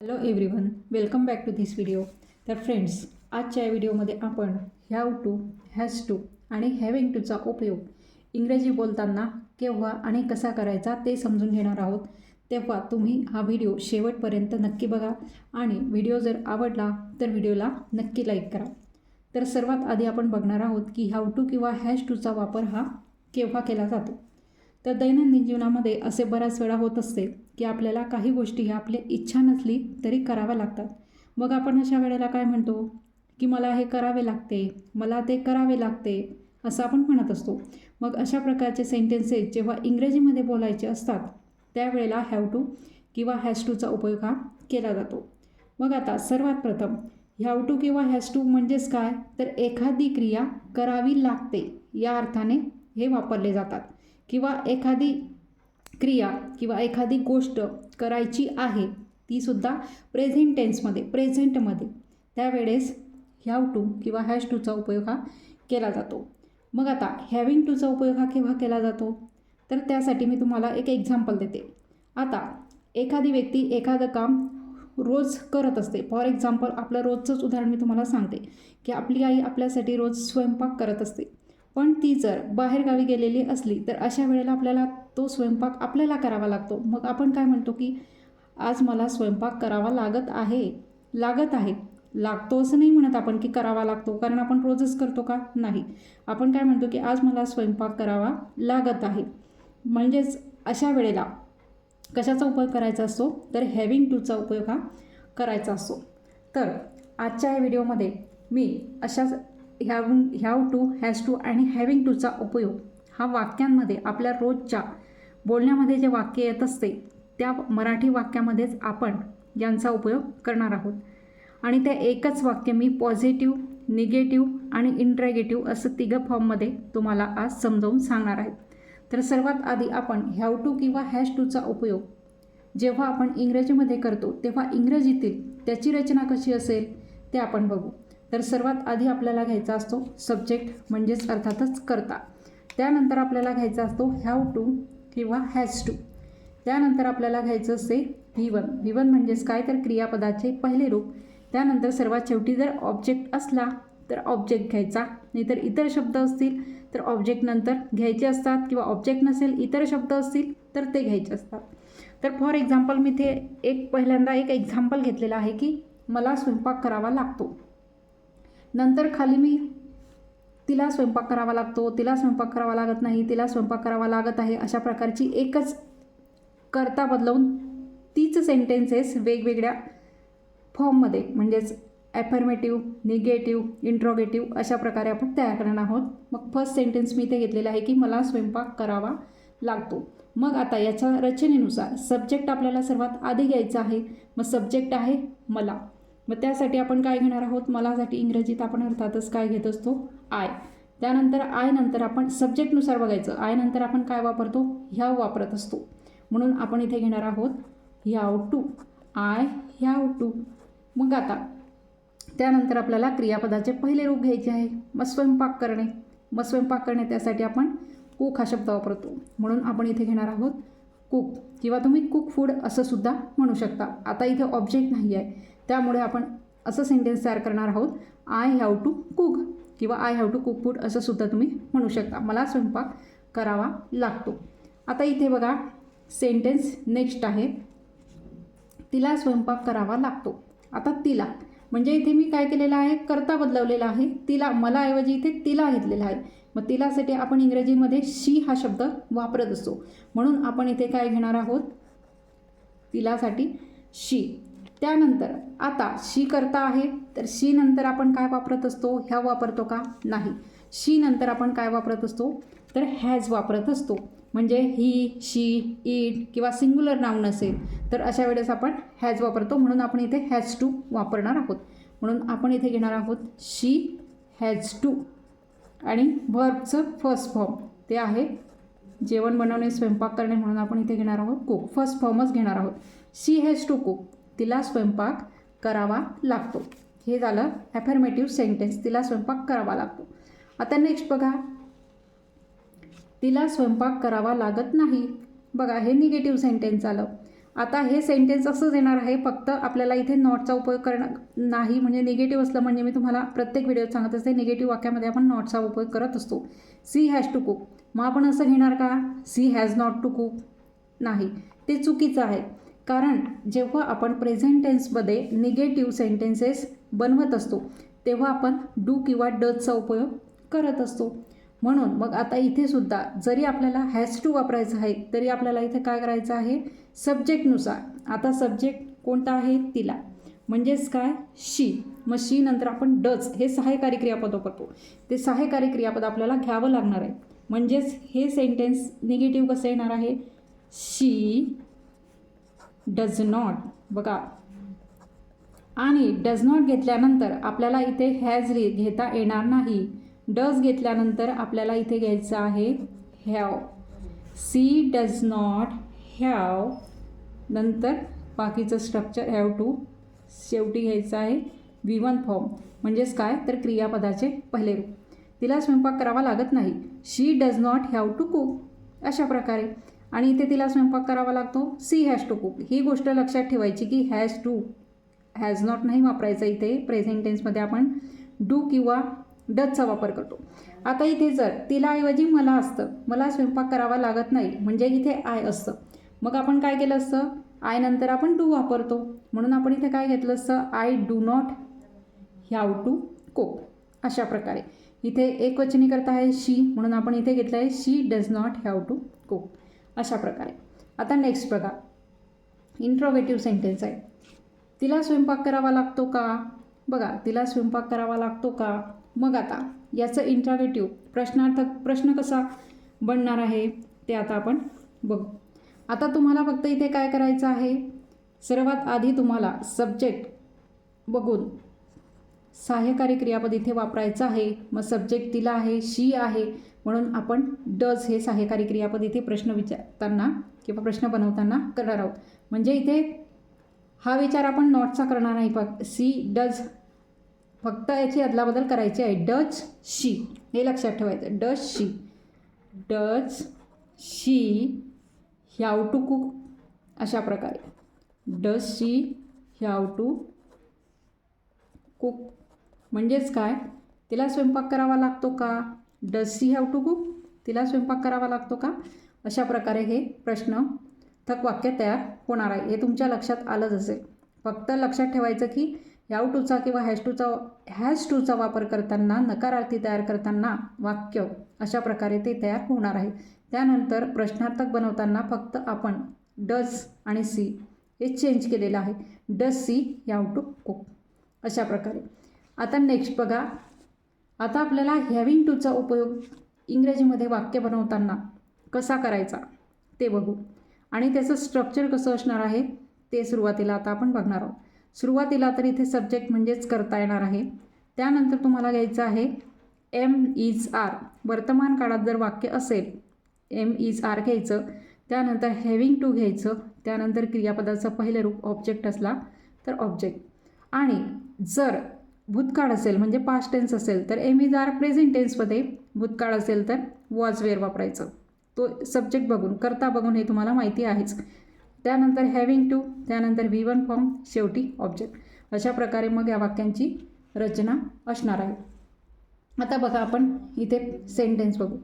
Hello everyone welcome back to this video तर friends आजच्या या व्हिडिओमध्ये आपण हॅव टू हॅज टू आणि हॅविंग टूचा उपयोग इंग्रजी बोलताना केव्हा आणि कसा करायचा ते समजून घेणार आहोत. तेव्हा तुम्ही हा व्हिडिओ शेवटपर्यंत नक्की बघा आणि व्हिडिओ जर आवडला तर व्हिडिओला नक्की लाईक करा. तर सर्वात आधी आपण बघणार आहोत की हॅव टू किंवा हॅज टूचा वापर हा केव्हा केला जातो. तर दैनंदिन जीवनामध्ये असे बऱ्याच वेळा होत असते की आपल्याला काही गोष्टी ह्या आपली इच्छा नसली तरी कराव्या लागतात. मग आपण अशा वेळेला काय म्हणतो? की मला हे करावे लागते मला ते करावे लागते असं आपण म्हणत असतो. मग अशा प्रकारचे सेंटेन्सेस जेव्हा इंग्रजीमध्ये बोलायचे असतात त्यावेळेला हॅव टू किंवा हॅज टूचा उपयोग हा केला जातो. मग आता सर्वात प्रथम हॅव टू किंवा हॅज टू म्हणजेच काय? तर एखादी क्रिया करावी लागते या अर्थाने हे वापरले जातात. किंवा एखादी क्रिया किंवा एखादी गोष्ट करायची आहे तीसुद्धा प्रेझेंट टेन्समध्ये प्रेझेंटमध्ये त्यावेळेस ह्याव टू किंवा हॅश टूचा उपयोग हा केला जातो. मग आता हॅविंग टूचा उपयोग हा केव्हा केला जातो? तर त्यासाठी मी तुम्हाला एक एक्झाम्पल देते. आता एखादी व्यक्ती एखादं काम रोज करत असते. फॉर एक्झाम्पल आपलं रोजचंच उदाहरण मी तुम्हाला सांगते की आपली आई आपल्यासाठी रोज स्वयंपाक करत असते. पण ती जर बाहेरगावी गेलेली असली तर अशा वेळेला आपल्याला तो स्वयंपाक आपल्याला करावा लागतो. मग आपण काय म्हणतो की आज मला स्वयंपाक करावा लागत आहे. लागत आहे. लागतो असं नाही म्हणत आपण की करावा लागतो कारण आपण रोजच करतो का? नाही. आपण काय म्हणतो की आज मला स्वयंपाक करावा लागत आहे. म्हणजेच अशा वेळेला कशाचा उपयोग करायचा असतो? तर हॅविंग टूचा उपयोग हा करायचा असतो. तर आजच्या या व्हिडिओमध्ये मी अशाच ह्यावून हॅव टू हॅज टू आणि हॅविंग टूचा उपयोग. हा वाक्यांमध्ये आपल्या रोजच्या बोलण्यामध्ये जे वाक्य येत असते त्या मराठी वाक्यामध्येच आपण यांचा उपयोग करणार आहोत. आणि त्या एकच वाक्य मी पॉझिटिव्ह निगेटिव्ह आणि इंट्रॅगेटिव्ह असं तिघं फॉर्ममध्ये तुम्हाला आज समजावून सांगणार आहेत तर सर्वात आधी आपण हॅव टू किंवा हॅश टूचा उपयोग जेव्हा आपण इंग्रजीमध्ये करतो तेव्हा इंग्रजीतील त्याची रचना कशी असेल ते आपण बघू. तर सर्वात आधी आपल्याला घ्यायचा असतो सब्जेक्ट म्हणजेच अर्थातच करता. त्यानंतर आपल्याला घ्यायचा असतो हॅव टू किंवा हॅज टू त्यानंतर आपल्याला घ्यायचं असते व्ही वन व्ही वन म्हणजेच काय? तर क्रियापदाचे पहिले रूप. त्यानंतर सर्वात शेवटी जर ऑब्जेक्ट असला तर ऑब्जेक्ट घ्यायचा. नाहीतर इतर शब्द असतील तर ऑब्जेक्ट नंतर घ्यायचे असतात. किंवा ऑब्जेक्ट नसेल इतर शब्द असतील तर ते घ्यायचे असतात. तर फॉर एक्झाम्पल मी ते एक पहिल्यांदा एक एक्झाम्पल घेतलेलं आहे की मला स्वयंपाक करावा लागतो. नंतर खाली मी तिला स्वयंपाक करावा लागतो तिला स्वयंपाक करावा लागत नाही तिला स्वयंपाक करावा लागत आहे अशा प्रकारची एकच करता बदलवून तीच सेंटेन्सेस वेगवेगळ्या फॉर्ममध्ये म्हणजेच ॲफर्मेटिव्ह निगेटिव्ह इंट्रोगेटिव्ह अशा प्रकारे आपण तयार करणार आहोत. मग फर्स्ट सेंटेन्स मी इथे घेतलेला आहे की मला स्वयंपाक करावा लागतो. मग आता याच्या रचनेनुसार सब्जेक्ट आपल्याला सर्वात आधी घ्यायचा आहे. मग सब्जेक्ट आहे मला. मग त्यासाठी आपण काय घेणार आहोत? मलासाठी इंग्रजीत आपण अर्थातच काय घेत असतो? आय त्यानंतर आय नंतर आपण सब्जेक्टनुसार बघायचं. आय नंतर आपण काय वापरतो? ह्याव वापरत असतो. म्हणून आपण इथे घेणार आहोत have to. I have to. मग आता त्यानंतर आपल्याला क्रियापदाचे पहिले रूप घ्यायचे आहे. मग स्वयंपाक करणे. मग स्वयंपाक करणे त्यासाठी आपण कुक हा शब्द वापरतो. म्हणून आपण इथे घेणार आहोत कुक किंवा तुम्ही कुक फूड असं सुद्धा म्हणू शकता. आता इथे ऑब्जेक्ट नाही आहे. त्यामुळे आपण असं सेंटेन्स तयार करणार आहोत आय हॅव टू कुक किंवा I have to cook food असं सुद्धा तुम्ही म्हणू शकता. मला स्वयंपाक करावा लागतो. आता इथे बघा सेंटेन्स नेक्स्ट आहे. तिला स्वयंपाक करावा लागतो. आता तिला. म्हणजे इथे मी काय केलेलं आहे? करता बदलवलेला आहे. तिला मला ऐवजी इथे तिला घेतलेला आहे. मग तिलासाठी आपण इंग्रजीमध्ये शी हा शब्द वापरत असतो. म्हणून आपण इथे काय घेणार आहोत? तिलासाठी शी त्यानंतर आता शी करता आहे तर शी नंतर आपण काय वापरत असतो? ह्या वापरतो का? नाही. शी नंतर आपण काय वापरत असतो? तर हॅज वापरत असतो. म्हणजे ही शी इट किंवा सिंग्युलर नाऊन असेल तर अशा वेळेस आपण हॅज वापरतो. म्हणून आपण इथे हॅज टू वापरणार आहोत. म्हणून आपण इथे घेणार आहोत शी हॅज टू आणि वर्बचं फर्स्ट फॉर्म ते आहे जेवण बनवणे स्वयंपाक करणे म्हणून आपण इथे घेणार आहोत कुक फर्स्ट फॉर्मच घेणार आहोत. शी हॅज टू कुक तिला स्वयंपाक करावा लागतो. हे झालं ॲफर्मेटिव्ह सेंटेन्स तिला स्वयंपाक करावा लागतो. आता नेक्स्ट बघा. तिला स्वयंपाक करावा लागत नाही. बघा हे निगेटिव्ह सेंटेन्स आलं. आता हे सेंटेन्स असंच येणार आहे. फक्त आपल्याला इथे नॉटचा उपयोग करणं नाही. म्हणजे निगेटिव्ह असलं म्हणजे मी तुम्हाला प्रत्येक व्हिडिओत सांगत असते निगेटिव्ह वाक्यामध्ये आपण नॉटचा उपयोग करत असतो. सी हॅज टू कुक मग आपण असं घेणार का? She has not to cook नाही. ते चुकीचं आहे. कारण जेव्हा आपण प्रेझेंट टेन्समध्ये निगेटिव्ह सेंटेन्सेस बनवत असतो तेव्हा आपण डू किंवा डचचा उपयोग करत असतो. म्हणून मग आता इथे सुद्धा जरी आपल्याला हॅज टू वापरायचं आहे तरी आपल्याला इथे काय करायचं आहे? सब्जेक्टनुसार आता सब्जेक्ट कोणता आहे? तिला. म्हणजेच काय? शी मग शी नंतर आपण डच हे सहाय्यकारी क्रियापद वापरतो ते सहाय्यकारी क्रियापद आपल्याला घ्यावं लागणार आहे. म्हणजेच हे सेंटेन्स निगेटिव्ह कसं येणार आहे? शी डज नॉट बघा. आणि डज नॉट घेतल्यानंतर आपल्याला इथे हॅज घेता येणार नाही. डज घेतल्यानंतर आपल्याला इथे घ्यायचं आहे have she does not have नंतर बाकीचं स्ट्रक्चर हॅव टू शेवटी घ्यायचं आहे वी वन फॉर्म म्हणजेच काय? तर क्रियापदाचे पहिले रूप. तिला स्वयंपाक करावा लागत नाही. She does not have to cook अशा प्रकारे. आणि इथे तिला स्वयंपाक करावा लागतो. सी हॅज टू कुक ही गोष्ट लक्षात ठेवायची की हॅज टू हॅज नॉट नाही वापरायचं इथे. प्रेझेंट टेन्समध्ये आपण डू किंवा डचचा वापर करतो. आता इथे जर तिला ऐवजी मला असतं मला स्वयंपाक करावा लागत नाही म्हणजे इथे आय असतं. मग आपण काय केलं असतं? आय नंतर आपण डू वापरतो. म्हणून आपण इथे काय घेतलं असतं? I do not have to cook अशा प्रकारे. इथे एकवचनी करता आहे शी म्हणून आपण इथे घेतलं आहे she does not have to cook अशा प्रकारे. आता नेक्स्ट बघा. इंट्रोवेटिव्ह सेंटेन्स आहे. तिला स्वयंपाक करावा लागतो का? बघा तिला स्वयंपाक करावा लागतो का? मग आता याचं इंट्रावेटिव्ह प्रश्नार्थक प्रश्न कसा बनणार आहे ते आता आपण बघू. आता तुम्हाला फक्त इथे काय करायचं आहे? सर्वात आधी तुम्हाला सब्जेक्ट बघून सहाय्यकारी क्रियापद इथे वापरायचं आहे. मग सब्जेक्ट तिला आहे शी आहे. म्हणून आपण डज हे सहाय्यकारी क्रियापद इथे प्रश्न विचारताना किंवा प्रश्न बनवताना करणार आहोत. म्हणजे इथे हा विचार आपण नॉटचा करणार नाही. फक्त सी डज फक्त याची अदलाबदल करायची आहे. डच शी हे लक्षात ठेवायचं. Does she does she have to cook अशा प्रकारे. Does she have to cook म्हणजेच काय? तिला स्वयंपाक करावा लागतो का? Does she have to cook तिला स्वयंपाक करावा लागतो का? अशा प्रकारे हे प्रश्न थक वाक्य तयार होणार आहे. हे तुमच्या लक्षात आलंच असेल. फक्त लक्षात ठेवायचं की याव टूचा किंवा हॅश टूचा हॅश टूचा वापर करताना नकारार्थी तयार करताना वाक्य अशा प्रकारे ते तयार होणार आहे. त्यानंतर प्रश्नार्थक बनवताना फक्त आपण डज आणि सी हे चेंज केलेलं आहे. Does she have to cook अशा प्रकारे. आता नेक्स्ट बघा. आता आपल्याला हॅविंग टूचा उपयोग इंग्रजीमध्ये वाक्य बनवताना कसा करायचा ते बघू. आणि त्याचं स्ट्रक्चर कसं असणार आहे ते सुरुवातीला आता आपण बघणार आहोत. सुरुवातीला तर इथे सब्जेक्ट म्हणजेच करता येणार आहे. त्यानंतर तुम्हाला घ्यायचं आहे एम इज आर वर्तमान काळात जर वाक्य असेल एम इज आर घ्यायचं त्यानंतर हॅविंग टू घ्यायचं त्यानंतर क्रियापदाचं पहिलं रूप ऑब्जेक्ट असला तर ऑब्जेक्ट आणि जर भूतकाळ असेल म्हणजे पास्ट टेन्स असेल तर एम इज आर प्रेझेंट टेन्समध्ये भूतकाळ असेल तर वॉज वेअर वापरायचं. तो सब्जेक्ट बघून करता बघून हे तुम्हाला माहिती आहेच. त्यानंतर हॅविंग टू त्यानंतर व्ही वन फॉर्म शेवटी ऑब्जेक्ट अशा प्रकारे मग या वाक्यांची रचना असणार आहे. आता बघा आपण इथे सेंटेन्स बघू.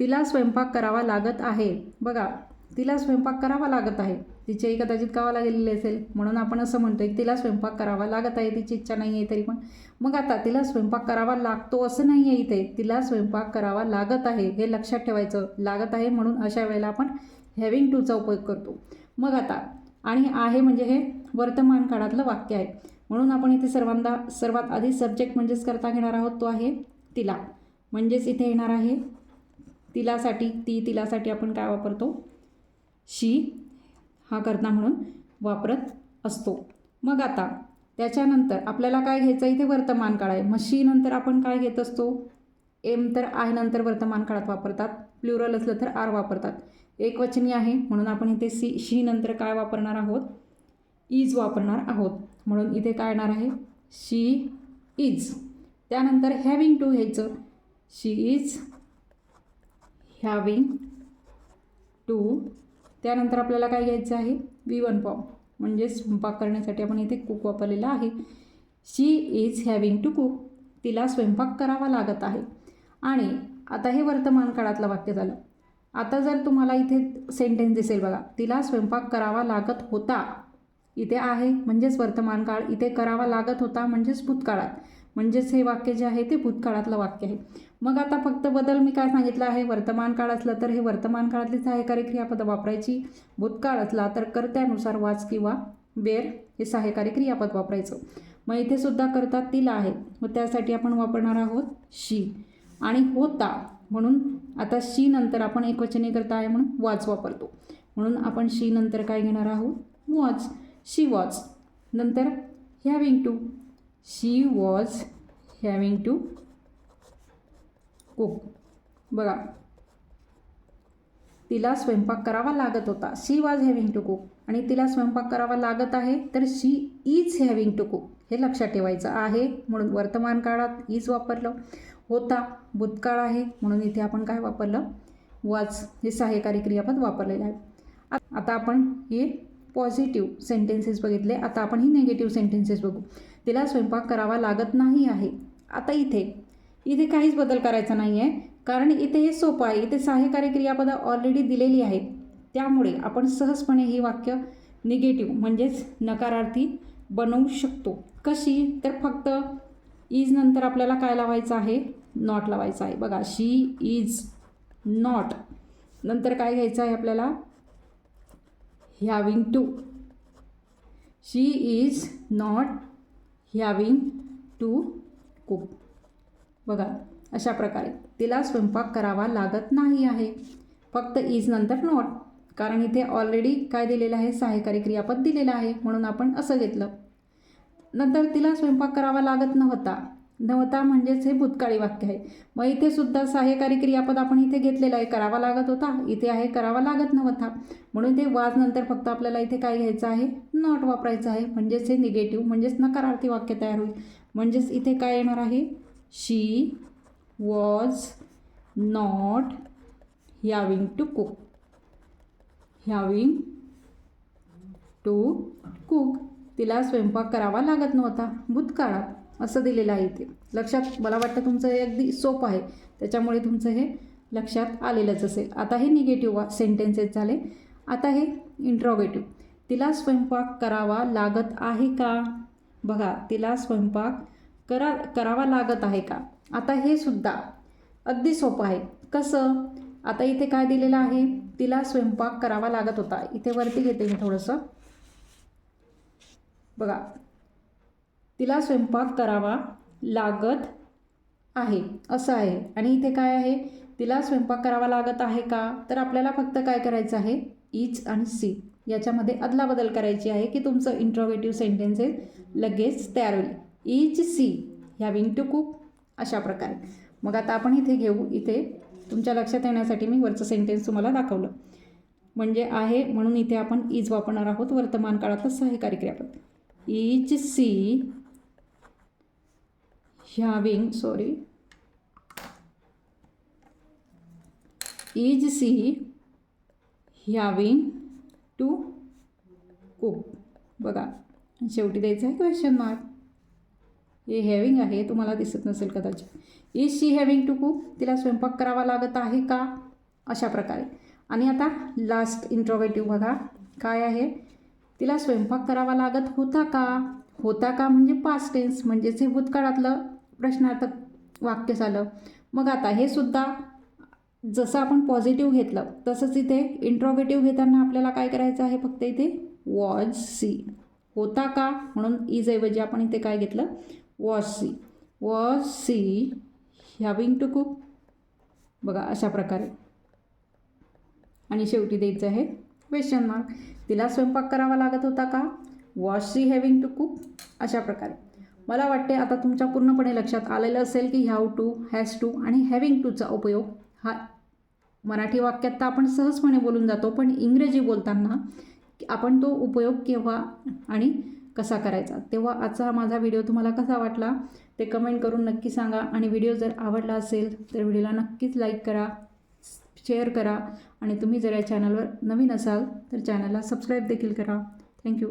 तिला स्वयंपाक करावा लागत आहे. बघा तिला स्वयंपाक करावा लागत आहे. तिच्याही कदाचित गावाला गेलेली असेल. म्हणून आपण असं म्हणतो की तिला स्वयंपाक करावा लागत आहे. तिची इच्छा नाही आहे तरी पण. मग आता तिला स्वयंपाक करावा लागतो असं नाही आहे इथे. तिला स्वयंपाक करावा लागत आहे हे लक्षात ठेवायचं लागत आहे म्हणून अशा वेळेला आपण हॅविंग टूचा उपयोग करतो. मग आता आणि आहे म्हणजे हे वर्तमान काळातलं वाक्य आहे. म्हणून आपण इथे सर्वांना सर्वात आधी सब्जेक्ट म्हणजेच करता घेणार आहोत तो आहे तिला. म्हणजेच इथे येणार आहे तिलासाठी ती तिलासाठी आपण काय वापरतो? शी हा करता म्हणून वापरत असतो. मग आता त्याच्यानंतर आपल्याला काय घ्यायचं? इथे वर्तमान काळ आहे. मशीनंतर आपण काय घेत असतो? एम तर आय नंतर वर्तमान काळात वापरतात. प्लुरल असलं तर आर वापरतात. एकवचनी आहे. म्हणून आपण इथे सी शी नंतर काय वापरणार आहोत? इज वापरणार आहोत. म्हणून इथे काय येणार आहे? शी इज त्यानंतर हॅविंग टू घ्यायचं. शी इज हॅविंग टू त्यानंतर आपल्याला काय घ्यायचं आहे? वी वन फॉर्म म्हणजे स्वयंपाक करण्यासाठी आपण इथे कुक वापरलेला आहे. She is having to cook तिला स्वयंपाक करावा लागत आहे. आणि आता हे वर्तमान काळातलं वाक्य झालं. आता जर तुम्हाला इथे सेंटेन्स दिसेल बघा. तिला स्वयंपाक करावा लागत होता. इथे आहे म्हणजेच वर्तमान काळ. इथे करावा लागत होता म्हणजेच भूतकाळात. म्हणजेच हे वाक्य जे आहे ते भूतकाळातलं वाक्य आहे. मग आता फक्त बदल मी काय सांगितलं आहे? वर्तमान काळ असलं तर हे वर्तमान काळातली सहाय्यकारी क्रियापदं वापरायची. भूतकाळ असला तर कर्त्यानुसार वाच किंवा वेर हे सहाय्यकारी क्रियापद वापरायचं. मग इथे सुद्धा करतात तिला आहे. व त्यासाठी आपण वापरणार आहोत शी. आणि होता म्हणून आता शी नंतर आपण एकवचनी करता आहे म्हणून वाच वापरतो. म्हणून आपण शी नंतर काय घेणार आहोत? वॉच. She watch. नंतर having to. She was having to cook बघा. तिला स्वयंपाक करावा लागत होता. She was having to cook आणि तिला स्वयंपाक करावा लागत आहे तर she is having to cook हे लक्षात ठेवायचं आहे. म्हणून वर्तमान काळात इज वापरलं होता. भूतकाळ आहे. म्हणून इथे आपण काय वापरलं? वॉज हे सहाय्यकारी क्रियापद वापरलेलं आहे. आता आपण हे पॉझिटिव्ह सेंटेन्सेस बघितले. आता आपण ही निगेटिव्ह सेंटेन्सेस बघू. तिला स्वयंपाक करावा लागत नाही आहे. आता इथे. इथे काहीच बदल करायचा नाही आहे कारण इथे हे सोपं आहे. इथे सहाय्यकारी क्रियापदं ऑलरेडी दिलेली आहेत. त्यामुळे आपण सहजपणे ही वाक्य निगेटिव्ह म्हणजेच नकारार्थी बनवू शकतो. कशी? तर फक्त इज नंतर आपल्याला काय लावायचं आहे? नॉट लावायचं आहे. बघा शी इज नॉट नंतर काय घ्यायचं आहे आपल्याला? Having to she is not having to cook बघा अशा प्रकारे. तिला स्वयंपाक करावा लागत नाही आहे. फक्त इज नंतर नॉट कारण इथे ऑलरेडी काय दिलेलं आहे? सहाय्यकारी क्रियापद दिलेलं आहे. म्हणून आपण असं घेतलं. नंतर तिला स्वयंपाक करावा लागत नव्हता. नव्हता म्हणजेच हे भूतकाळी वाक्य आहे. मग इथे सुद्धा सहाय्यकारी क्रियापद आपण इथे घेतलेलं आहे. करावा लागत होता. इथे आहे करावा लागत नव्हता. म्हणून ते वाज नंतर फक्त आपल्याला इथे काय घ्यायचं आहे? नॉट वापरायचं आहे. म्हणजेच हे निगेटिव्ह म्हणजेच नकारार्थी वाक्य तयार होईल. म्हणजेच इथे काय येणार आहे? She was not having to cook having to cook तिला स्वयंपाक करावा लागत नव्हता. भूतकाळात असं दिलेलं आहे इथे. लक्षात मला वाटतं तुमचं हे अगदी सोपं आहे. त्याच्यामुळे तुमचं हे लक्षात आलेलंच असेल. आता हे निगेटिव्ह सेंटेन्सेस झाले. आता हे इंट्रॉगेटिव्ह तिला स्वयंपाक करावा लागत आहे का? बघा तिला स्वयंपाक करा करावा लागत आहे का? आता हे सुद्धा अगदी सोपं आहे. कसं? आता इथे काय दिलेलं आहे? तिला स्वयंपाक करावा लागत होता. इथे वरती घेते मी थोडंसं. बघा तिला स्वयंपाक करावा लागत आहे. असं आहे. आणि इथे काय आहे? तिला स्वयंपाक करावा लागत आहे का? तर आपल्याला फक्त काय करायचं आहे? इच आणि सी. याच्यामध्ये अदलाबदल करायची आहे की तुमचं इंट्रोगेटिव्ह सेंटेन्सेस लगेच तयार होईल. Is she having to cook अशा प्रकारे. मग आता आपण इथे घेऊ. इथे तुमच्या लक्षात येण्यासाठी मी वरचं सेंटेन्स तुम्हाला दाखवलं. म्हणजे आहे म्हणून इथे आपण इज वापरणार आहोत. वर्तमान काळातलं सहाय्यकारी क्रियापद. Is she having sorry is she having to cook? बघा शेवटी द्यायचं आहे क्वेश्चन मार्क हे हॅविंग आहे तुम्हाला दिसत नसेल कदाचित. Is she having to cook तिला स्वयंपाक करावा लागत आहे का? अशा प्रकारे. आणि आता लास्ट इंट्रोगेटिव्ह बघा काय आहे? तिला स्वयंपाक करावा लागत होता का? होता का म्हणजे पास्ट टेन्स म्हणजेच हे भूतकाळातलं प्रश्नार्थक वाक्य झालं. मग आता हे सुद्धा जसं आपण पॉझिटिव्ह घेतलं तसंच इथे इंट्रोगेटिव्ह घेताना आपल्याला काय करायचं आहे फक्त इथे? वॉज सी होता का? म्हणून इज ऐवजी आपण इथे काय घेतलं? Was she was she having to cook बघा अशा प्रकारे. आणि शेवटी द्यायचं आहे क्वेश्चन मार्क तिला स्वयंपाक करावा लागत होता का? Was she having to cook अशा प्रकारे. मला वाटते आता तुमच्या पूर्णपणे लक्षात आलेलं असेल की हॅव टू हॅज टू आणि हॅविंग टूचा उपयोग हा मराठी वाक्यात तर आपण सहजपणे बोलून जातो पण इंग्रजी बोलताना आपण तो उपयोग केव्हा आणि कसा करायचा? तेव्हा आजचा माझा व्हिडिओ तुम्हाला कसा वाटला ते कमेंट करून नक्की सांगा. आणि व्हिडिओ जर आवडला असेल तर व्हिडिओला नक्कीच लाईक करा शेअर करा. आणि तुम्ही जर या चॅनलवर नवीन असाल तर चॅनलला सबस्क्राईब देखील करा. थँक्यू.